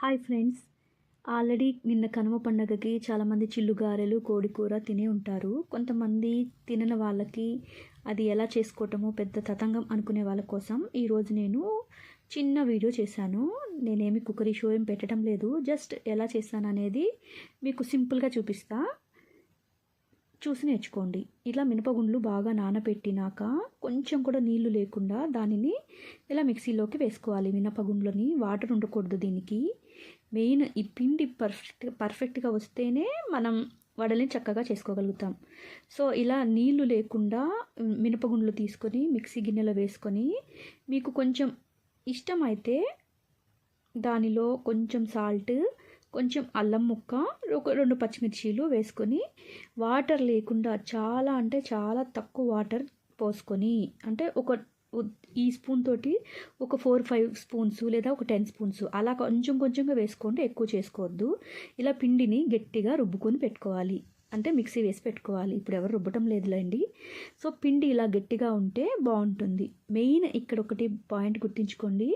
Hi friends. Already నిన్న కనుమ పండగకి చాలామంది చిల్లుగారెలు కోడికూర తినే ఉంటారు. కొంతమంది తినని వాళ్ళకి అది ఎలా చేసుకోవటమో పెద్ద తతంగం అనుకునే వాళ్ళ కోసం ఈరోజు నేను చిన్న వీడియో చేశాను. నేనేమి కుకరీ షో ఏం పెట్టడం లేదు. జస్ట్ ఎలా చేశాను అనేది మీకు సింపుల్గా చూపిస్తా. చూసి నేర్చుకోండి. ఇలా మినపగుండ్లు బాగా నానబెట్టినాక కొంచెం కూడా నీళ్ళు లేకుండా దానిని ఇలా మిక్సీలోకి వేసుకోవాలి. మినపగుండ్లని వాటర్ ఉండకూడదు దీనికి. మెయిన్ ఈ పిండి పర్ఫెక్ట్ పర్ఫెక్ట్గా వస్తేనే మనం వడల్ని చక్కగా చేసుకోగలుగుతాం. సో ఇలా నీళ్ళు లేకుండా మినపగుండ్లు తీసుకొని మిక్సీ గిన్నెలో వేసుకొని మీకు కొంచెం ఇష్టమైతే దానిలో కొంచెం సాల్ట్ కొంచెం అల్లం ముక్క ఒక రెండు పచ్చిమిర్చీలు వేసుకొని వాటర్ లేకుండా చాలా అంటే చాలా తక్కువ వాటర్ పోసుకొని అంటే ఒక ఈ స్పూన్ తోటి ఒక ఫోర్ ఫైవ్ స్పూన్స్ లేదా ఒక టెన్ స్పూన్స్ అలా కొంచెం కొంచెంగా వేసుకోండి ఎక్కువ చేసుకోవద్దు. ఇలా పిండిని గట్టిగా రుబ్బుకొని పెట్టుకోవాలి. అంటే మిక్సీ వేసి పెట్టుకోవాలి. ఇప్పుడు ఎవరు రుబ్బటం లేదులేండి. సో పిండి ఇలా గట్టిగా ఉంటే బాగుంటుంది. మెయిన్ ఇక్కడ ఒకటి పాయింట్ గుర్తించుకోండి.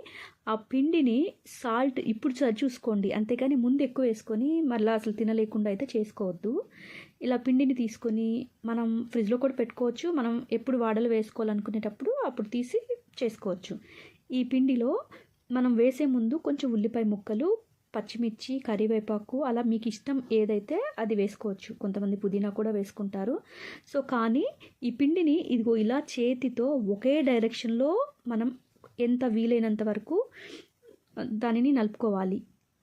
ఆ పిండిని సాల్ట్ ఇప్పుడు చూసుకోండి. అంతేకాని ముందు ఎక్కువ వేసుకొని మళ్ళీ అసలు తినలేకుండా అయితే చేసుకోవద్దు. ఇలా పిండిని తీసుకొని మనం ఫ్రిడ్జ్లో కూడా పెట్టుకోవచ్చు. మనం ఎప్పుడు వాడలు వేసుకోవాలనుకునేటప్పుడు అప్పుడు తీసి చేసుకోవచ్చు. ఈ పిండిలో మనం వేసే ముందు కొంచెం ఉల్లిపాయ ముక్కలు పచ్చిమిర్చి కరివేపాకు అలా మీకు ఇష్టం ఏదైతే అది వేసుకోవచ్చు. కొంతమంది పుదీనా కూడా వేసుకుంటారు. సో కానీ ఈ పిండిని ఇదిగో ఇలా చేతితో ఒకే డైరెక్షన్లో మనం ఎంత వీలైనంత వరకు దానిని నలుపుకోవాలి.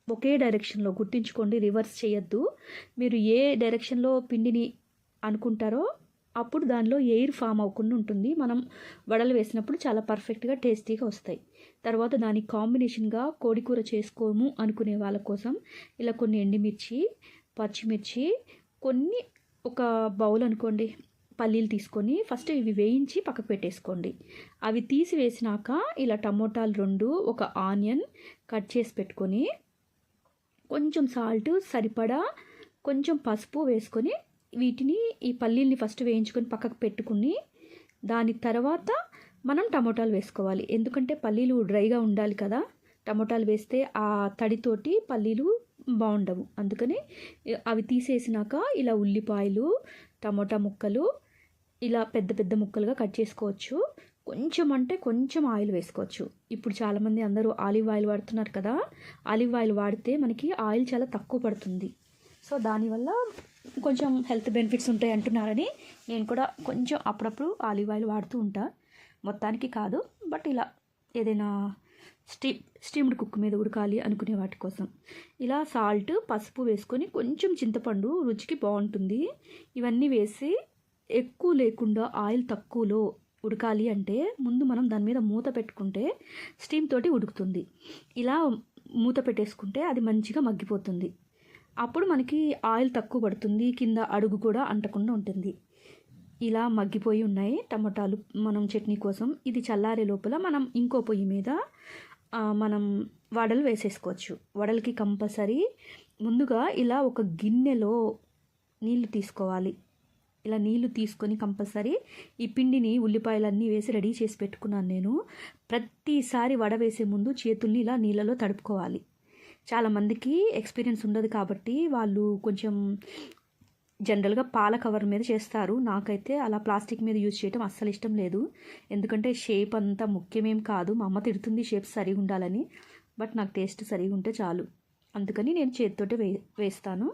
ఒకే డైరెక్షన్లో గుర్తుంచుకోండి రివర్స్ చేయొద్దు. మీరు ఏ డైరెక్షన్లో పిండిని అనుకుంటారో అప్పుడు దానిలో ఎయిర్ ఫామ్ అవ్వకుండా ఉంటుంది. మనం వడలు వేసినప్పుడు చాలా పర్ఫెక్ట్గా టేస్టీగా వస్తాయి. తర్వాత దానికి కాంబినేషన్గా కోడికూర చేసుకోము అనుకునే వాళ్ళ కోసం ఇలా కొన్ని ఎండిమిర్చి పచ్చిమిర్చి కొన్ని ఒక బౌల్ అనుకోండి పల్లీలు తీసుకొని ఫస్ట్ ఇవి వేయించి పక్కకు పెట్టేసుకోండి. అవి తీసి వేసినాక ఇలా టమోటాలు రెండు ఒక ఆనియన్ కట్ చేసి పెట్టుకొని కొంచెం సాల్ట్ సరిపడా కొంచెం పసుపు వేసుకొని వీటిని ఈ పల్లీల్ని ఫస్ట్ వేయించుకొని పక్కకు పెట్టుకుని దాని తర్వాత మనం టమోటాలు వేసుకోవాలి. ఎందుకంటే పల్లీలు డ్రైగా ఉండాలి కదా. టమోటాలు వేస్తే ఆ తడితోటి పల్లీలు బాగుండవు. అందుకని అవి తీసేసినాక ఇలా ఉల్లిపాయలు టమోటా ముక్కలు ఇలా పెద్ద పెద్ద ముక్కలుగా కట్ చేసుకోవచ్చు. కొంచెం అంటే కొంచెం ఆయిల్ వేసుకోవచ్చు. ఇప్పుడు చాలామంది అందరూ ఆలివ్ ఆయిల్ వాడుతున్నారు కదా. ఆలివ్ ఆయిల్ వాడితే మనకి ఆయిల్ చాలా తక్కువ పడుతుంది. సో దానివల్ల కొంచెం హెల్త్ బెనిఫిట్స్ ఉంటాయి అంటున్నారని నేను కూడా కొంచెం అప్పుడప్పుడు ఆలివ్ ఆయిల్ వాడుతూ ఉంటా. మొత్తానికి కాదు బట్ ఇలా ఏదైనా స్టీమ్ స్టీమ్డ్ కుక్ మీద ఉడకాలి అనుకునే వాటి కోసం. ఇలా సాల్ట్ పసుపు వేసుకొని కొంచెం చింతపండు రుచికి బాగుంటుంది. ఇవన్నీ వేసి ఎక్కువ లేకుండా ఆయిల్ తక్కువలో ఉడకాలి అంటే ముందు మనం దాని మీద మూత పెట్టుకుంటే స్టీమ్ తోటి ఉడుకుతుంది. ఇలా మూత పెట్టేసుకుంటే అది మంచిగా మగ్గిపోతుంది. అప్పుడు మనకి ఆయిల్ తక్కువ పడుతుంది కింద అడుగు కూడా అంటకుండా ఉంటుంది. ఇలా మగ్గిపోయి ఉన్నాయి టమాటాలు మనం చట్నీ కోసం. ఇది చల్లారే లోపల మనం ఇంకో పొయ్యి మీద మనం వడలు వేసేసుకోవచ్చు. వడలకి కంపల్సరీ ముందుగా ఇలా ఒక గిన్నెలో నీళ్ళు తీసుకోవాలి. ఇలా నీళ్ళు తీసుకొని కంపల్సరీ ఈ పిండిని ఉల్లిపాయలన్నీ వేసి రెడీ చేసి పెట్టుకున్నాను నేను. ప్రతిసారి వడ వేసే ముందు చేతుల్ని ఇలా నీళ్ళలో తడుపుకోవాలి. చాలామందికి ఎక్స్పీరియన్స్ ఉండదు కాబట్టి వాళ్ళు కొంచెం జనరల్గా పాల కవర్ మీద చేస్తారు. నాకైతే అలా ప్లాస్టిక్ మీద యూజ్ చేయడం అస్సలు ఇష్టం లేదు. ఎందుకంటే షేప్ అంతా ముఖ్యమేం కాదు. మా అమ్మ తిడుతుంది షేప్ సరిగా ఉండాలని. బట్ నాకు టేస్ట్ సరిగా ఉంటే చాలు. అందుకని నేను చేతితోటే వే వేస్తాను.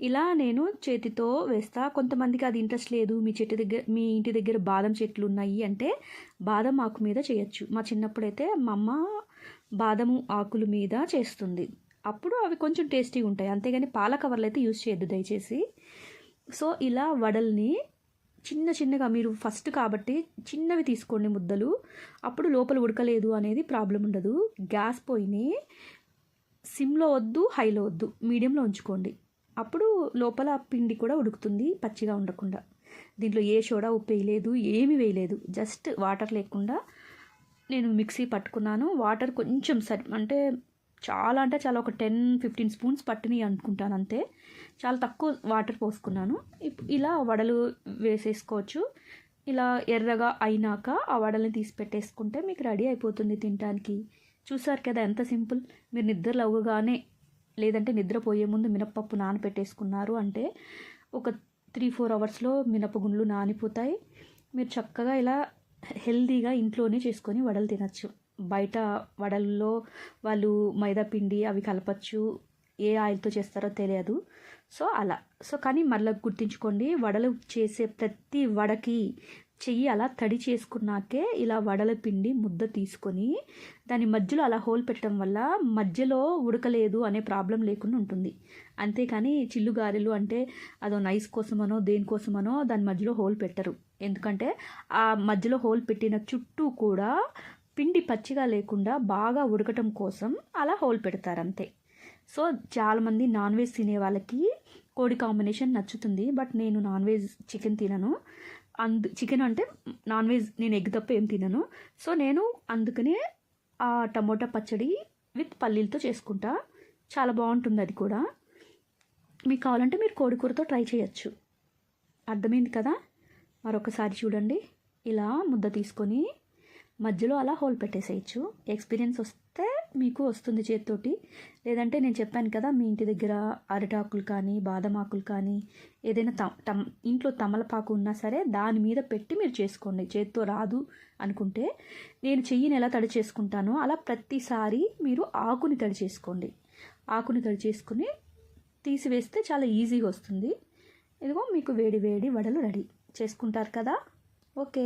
ఇలా నేను చేతితో వేస్తా. కొంతమందికి అది ఇంట్రెస్ట్ లేదు. మీ చెట్టు దగ్గర మీ ఇంటి దగ్గర బాదం చెట్లు ఉన్నాయి అంటే బాదం ఆకు మీద చేయొచ్చు. మా చిన్నప్పుడైతే మా అమ్మ బాదము ఆకుల మీద చేస్తుంది. అప్పుడు అవి కొంచెం టేస్టీగా ఉంటాయి. అంతేగాని పాల కవర్లు అయితే యూజ్ చేయొద్దు దయచేసి. సో ఇలా వడల్ని చిన్న చిన్నగా మీరు ఫస్ట్ కాబట్టి చిన్నవి తీసుకోండి ముద్దలు. అప్పుడు లోపల ఉడకలేదు అనేది ప్రాబ్లం ఉండదు. గ్యాస్ పోయిని సిమ్లో వద్దు హైలో వద్దు మీడియంలో ఉంచుకోండి. అప్పుడు లోపల పిండి కూడా ఉడుకుతుంది పచ్చిగా ఉండకుండా. దీంట్లో ఏ సోడా ఉప్పు వేయలేదు ఏమి వేయలేదు. జస్ట్ వాటర్ లేకుండా నేను మిక్సీ పట్టుకున్నాను. వాటర్ కొంచెం సరి అంటే చాలా అంటే చాలా ఒక టెన్ ఫిఫ్టీన్ స్పూన్స్ పట్టినాయి అనుకుంటాను అంతే. చాలా తక్కువ వాటర్ పోసుకున్నాను. ఇలా వడలు వేసేసుకోవచ్చు. ఇలా ఎర్రగా అయినాక ఆ వడల్ని తీసి పెట్టేసుకుంటే మీకు రెడీ అయిపోతుంది తినడానికి చూసారు కదా ఎంత సింపుల్. మీరు నిద్రలు అవ్వగానే లేదంటే నిద్రపోయే ముందు మినప్పప్పు నానపెట్టేసుకున్నారు అంటే ఒక త్రీ ఫోర్ అవర్స్లో మినపగుండ్లు నానిపోతాయి. మీరు చక్కగా ఇలా హెల్దీగా ఇంట్లోనే చేసుకొని వడలు తినచ్చు. బయట వడల్లో వాళ్ళు మైదా పిండి అవి కలపచ్చు ఏ ఆయిల్తో చేస్తారో తెలియదు. సో అలా. సో కానీ మళ్ళీ గుర్తుంచుకోండి వడలు చేసే ప్రతి వడకి చెయ్యి అలా తడి చేసుకున్నాకే ఇలా వడల పిండి ముద్ద తీసుకొని దాని మధ్యలో అలా హోల్ పెట్టడం వల్ల మధ్యలో ఉడకలేదు అనే ప్రాబ్లం లేకుండా ఉంటుంది. అంతేకాని చిల్లు గారెలు అంటే అదో నైస్ కోసమనో దేనికోసమనో దాని మధ్యలో హోల్ పెట్టరు. ఎందుకంటే ఆ మధ్యలో హోల్ పెట్టిన చుట్టూ కూడా పిండి పచ్చిగా లేకుండా బాగా ఉడకటం కోసం అలా హోల్ పెడతారు అంతే సో చాలామంది నాన్ వెజ్ తినే వాళ్ళకి కోడి కాంబినేషన్ నచ్చుతుంది బట్ నేను నాన్ వెజ్ చికెన్ తినను. అందు చికెన్ అంటే నాన్ వెజ్ నేను ఎగ్ తప్ప ఏం తినను. సో నేను అందుకనే ఆ టమోటా పచ్చడి విత్ పల్లీలతో చేసుకుంటా. చాలా బాగుంటుంది అది కూడా. మీకు కావాలంటే మీరు కోడి కూరతో ట్రై చేయొచ్చు. అర్థమైంది కదా? మరొకసారి చూడండి. ఇలా ముద్ద తీసుకొని మధ్యలో అలా హోల్ పెట్టేసేయచ్చు. ఎక్స్పీరియన్స్ వస్తే మీకు వస్తుంది చేతితోటి. లేదంటే నేను చెప్పాను కదా మీ ఇంటి దగ్గర అరిటాకులు కానీ బాదం ఆకులు కానీ ఏదైనా త టమ్ ఇంట్లో తమలపాకు ఉన్నా సరే దాని మీద పెట్టి మీరు చేసుకోండి. చేతితో రాదు అనుకుంటే నేను చెయ్యిని ఎలా తడి చేసుకుంటానో అలా ప్రతిసారి మీరు ఆకుని తడి చేసుకోండి. ఆకుని తడి చేసుకుని తీసివేస్తే చాలా ఈజీగా వస్తుంది. ఇదిగో మీకు వేడి వేడి వడలు రెడీ. చేసుకుంటారు కదా? ఓకే.